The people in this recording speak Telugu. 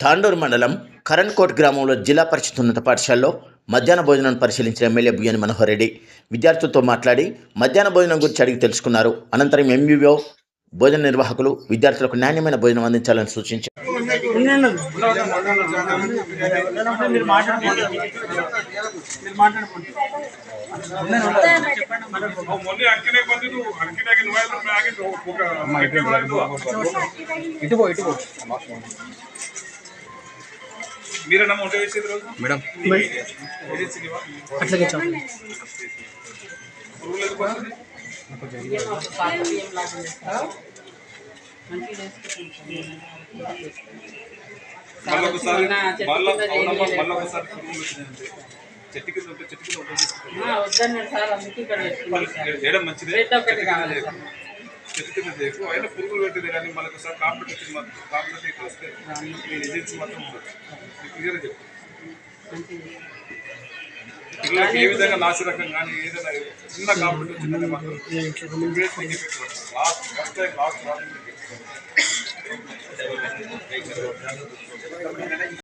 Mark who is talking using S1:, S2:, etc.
S1: తాండూరు మండలం కరణ్కోట్ గ్రామంలో జిల్లా పరిషత్ ఉన్నత పాఠశాలలో మధ్యాహ్న భోజనాన్ని పరిశీలించిన ఎమ్మెల్యే బుయ్యని మనోహర్ రెడ్డి విద్యార్థులతో మాట్లాడి మధ్యాహ్న భోజనం గురించి అడిగి తెలుసుకున్నారు. అనంతరం ఎంబీఓ భోజన నిర్వాహకులు విద్యార్థులకు నాణ్యమైన భోజనం అందించాలని సూచించారు.
S2: మీరేనా మోటివ్ చేసేది రోజు
S3: మేడం. అట్లాగే
S2: చెప్పండి మళ్ళొకసారి మళ్ళీ మళ్ళొకసారి చెట్టు కింద
S4: సార్. రెడ్ ఒకటి
S2: అయినా పురుగులు పెట్టింది కానీ మనకు ఒకసారి కాంపిటేషన్ మాత్రం కాంపిటేషన్ వస్తే మీ ఏజెన్సీ మాత్రం క్లియర్గా చెప్పు పిల్లలకి ఏ విధంగా నాశరకం కానీ ఏదైనా చిన్న కాంపిటేషన్ వచ్చిందంటే మాత్రం లాస్ట్ ఫస్ట్ టైం లాస్ట్